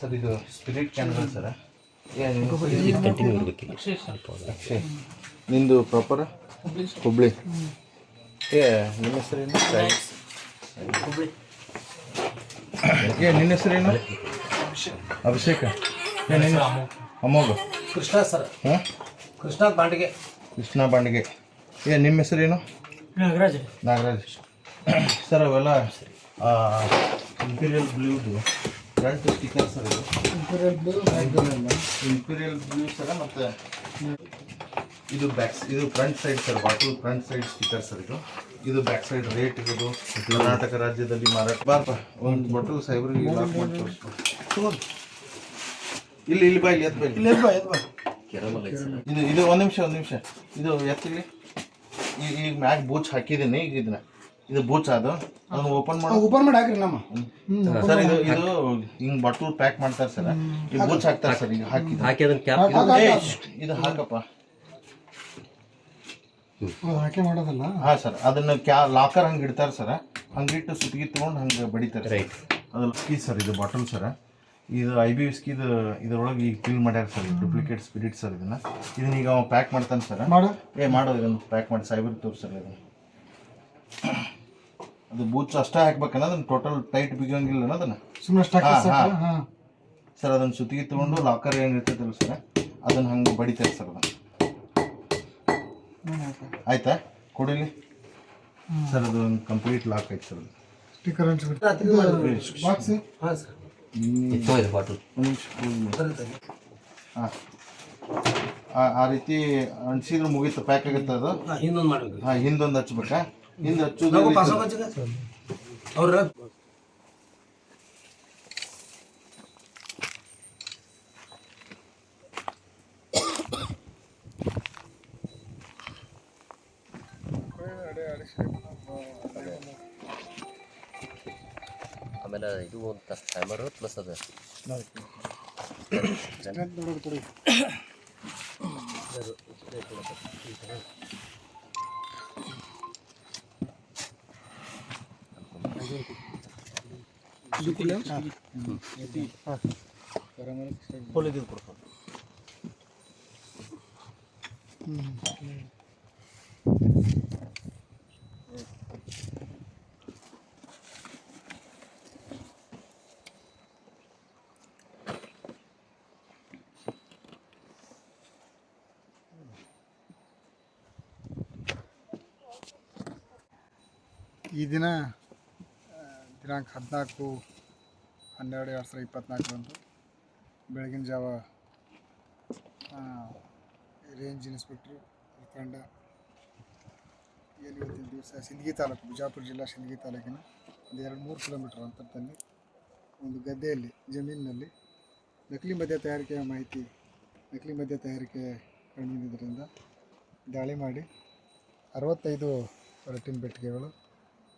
Sir ಇದು spirit camera sir? Continue ನಿಂದು proper Hubli ಏ ನಿಮ್ಮ ಹೆಸರೇನು? ಹುಬ್ಳಿ. ಏ ನಿನ್ನ ಹೆಸರೇನು? ಅಭಿಷೇಕ. ಅಮೋಘ. ಕೃಷ್ಣ ಸರ್. ಹಾಂ ಕೃಷ್ಣ ಬಾಂಡಿಗೆ. ಕೃಷ್ಣ ಬಾಂಡಿಗೆ. ಏ ನಿಮ್ಮ ಹೆಸರೇನು? ನಾಗರಾಜ್. ನಾಗರಾಜ್. ಸರ್ ಅವೆಲ್ಲ ಇಂಪೀರಿಯಲ್ ಬ್ಲೂದು ಫ್ರಂಟ್ ಸ್ಟಿಕ್ಕರ್ ಸರ್ ಇದು. ಇಂಪೀರಿಯಲ್ ಬ್ಲೂ ಸರ ಮತ್ತು ಇದು ಬ್ಯಾಕ್ ಇದು front side sir bottle front side sticker sir ಇದು. ಇದು ಬ್ಯಾಕ್ ಸೈಡ್ ರೇಟ್ ಇರೋದು. ಕರ್ನಾಟಕ ರಾಜ್ಯದಲ್ಲಿ ಮಾರಾಟ ಬಾರ್ಪ ಒಂದು ಬಾಟಲ್ ಸೈಬ್ರಿಗೆ ಲಾಕ್ ಮಾಡಿ ಇಲ್ಲಿ ಇಲ್ಲಿ ಬಾ ಇಲ್ಲಿ ಎತ್ ಬಾ ಇಲ್ಲಿ. ಎತ್ ಬಾ ಎತ್ ಬಾ. ಇದು ಇದು ಒಂದು ನಿಮಿಷ ಒಂದು ನಿಮಿಷ. ಇದು ಎತ್ತಿಲಿ ಈಗ ಈಗ ಮ್ಯಾಗ ಬೂಚ್ ಹಾಕಿದೀನಿ ಈಗ ಇದನ್ನ. ಇದು ಬೂಚ್ ಅದು. ಅದನ್ನ ಓಪನ್ ಮಾಡೋ. ಓಪನ್ ಮಾಡಿ ಹಾಕ್ರಿ ನಮ್ಮ. ಸರ್ ಇದು ಇದು ಹಿಂಗ್ ಬಾಟಲ್ ಪ್ಯಾಕ್ ಮಾಡ್ತಾರೆ ಸರ್. ಈ ಬೂಚ್ ಹಾಕ್ತಾರೆ ಸರ್ ಈಗ ಹಾಕಿ ಹಾಕಿ ಅದನ್ನ ಕ್ಯಾಪ್ ಇದು ಹಾಕಪ್ಪ. ಅದು ಹಾಕಿ ಮಾಡೋದಲ್ಲ? ಹಾ ಸರ್. ಅದನ್ನ ಕ್ಯಾ ಲಾಕರ್ ಹಂಗೆ ಇಡ್ತಾರೆ ಸರ್. ಹಂಗಿಟ್ಟು ಸುತ್ತಿಗೆ ತಗೊಂಡು ಹಂಗೆ ಬಡಿತಾರೆ ರೈಟ್. ಅದು ಲಕ್ಕಿ ಸರ್ ಇದು ಬಾಟಲ್ ಸರ್. ಇದು ಐ ಬಿ ವಿಸ್ಕಿದು ಇದ್ರೊಳಗೆ ಈಗ ಫಿಲ್ ಮಾಡ್ಯಾರ ಸರ್ ಡೂಪ್ಲಿಕೇಟ್ ಸ್ಪಿರಿಟ್ ಸರ್ ಇದನ್ನ. ಇದನ್ನ ಈಗ ಅವ ಪ್ಯಾಕ್ ಮಾಡ್ತಾನೆ ಸರ್ ಮಾಡು. ಏ ಮಾಡೋದು ಇದನ್ನು ಪ್ಯಾಕ್ ಮಾಡಿ ಸೈಬರ್ ತೋರಿಸಲ್ಲ ಇದನ್ನು. ಅದು ಬೂಚ್ ಅಷ್ಟೇ ಹಾಕ್ಬೇಕನ್ನ ಅದನ್ನ ಟೋಟಲ್ ಟೈಟ್ ಬಿಗಂಗಿಲ್ಲ ಅದನ್ನ. ಸುಮ್ಮನೆ ಸ್ಟಾಕ್ ಹಾ, ಸರ್ ಅದನ್ನು ಸುತ್ತಿಗೆ ತೊಗೊಂಡು ಲಾಕರ್ ಏನು ಇರ್ತೈತಲ್ಲ ಸರ್ ಅದನ್ನು ಹಂಗೆ ಬಡಿತಾರೆ ಸರ್ ಅದನ್ನು. ಆಯ್ತಾ. ಕೊಡಿಲಿ. ಸರ್ ಅದು ಒಂದು ಕಂಪ್ಲೀಟ್ ಲಾಕ್ ಆಯ್ತು ಸರ್ ಅದು. ಸ್ಟಿಕ್ಕರ್ ಬಾಕ್ಸ್ ಹಾಂ ಸರ್ ಇತ್ತು ಇದು ಬಾಟಲ್. ಒಂದು ನಿಮಿಷ ಹಾಂ ಆ ರೀತಿ ಅಂಟಿಸಿದ್ರೆ ಮುಗೀತು ಪ್ಯಾಕ್ ಆಗುತ್ತೆ ಅದು. ಹಿಂದೊಂದು ಇನ್ನೊಂದು ಮಾಡ್ಬೇಕು. ಹಾಂ ಹಿಂದೊಂದು ಹಚ್ಬೇಕಾ? ಹಿಂದೆ ಹಚ್ಚೋದು ಅವ್ರ ಎಲ್ಲಿ ಪಾಸ್ ಆಮೇಲೆ ಇದು ಅಂತ ಟೈಮರ್ ಪ್ಲಸ್ ಅದು ಹೊಲಿದಿದ್ದು ಕೊಡ್ತಾರೆ ಈ ದಿನ ದಿನಾಂಕ ಹದಿನಾಲ್ಕು, ಹನ್ನೆರಡು, ಎರಡು ಸಾವಿರದ ಇಪ್ಪತ್ನಾಲ್ಕರಂದು ಬೆಳಗಿನ ಜಾವ ರೇಂಜ್ ಇನ್ಸ್ಪೆಕ್ಟ್ರು ತಂಡ ಇವತ್ತಿನ ದಿವಸ, ಸಿಂದಗಿ ತಾಲೂಕು, ಬಿಜಾಪುರ ಜಿಲ್ಲಾ ಸಿಂದಗಿ ತಾಲೂಕಿನ ಒಂದು ಎರಡು ಮೂರು ಕಿಲೋಮೀಟರ್ ಅಂತರದಲ್ಲಿ ಒಂದು ಗದ್ದೆಯಲ್ಲಿ, ಜಮೀನಿನಲ್ಲಿ ನಕಲಿ ಮದ್ಯ ತಯಾರಿಕೆಯ ಮಾಹಿತಿ, ನಕಲಿ ಮದ್ಯ ತಯಾರಿಕೆ ಕಂಡುಬಂದಿದ್ದರಿಂದ ದಾಳಿ ಮಾಡಿ ಅರವತ್ತೈದು ರಟ್ಟಿನ ಬೆಟ್ಟಿಗೆಗಳು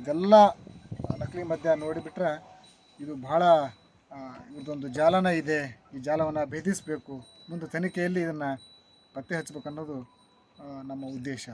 ಇದೆಲ್ಲ ನಕಲಿ ಮದ್ಯ ನೋಡಿಬಿಟ್ರೆ ಇದು ಭಾಳ ಇದೊಂದು ಜಾಲನ ಇದೆ. ಈ ಜಾಲವನ್ನು ಭೇದಿಸಬೇಕು. ಮುಂದೆ ತನಿಖೆಯಲ್ಲಿ ಇದನ್ನು ಪತ್ತೆ ಹಚ್ಚಬೇಕು ಅನ್ನೋದು ನಮ್ಮ ಉದ್ದೇಶ.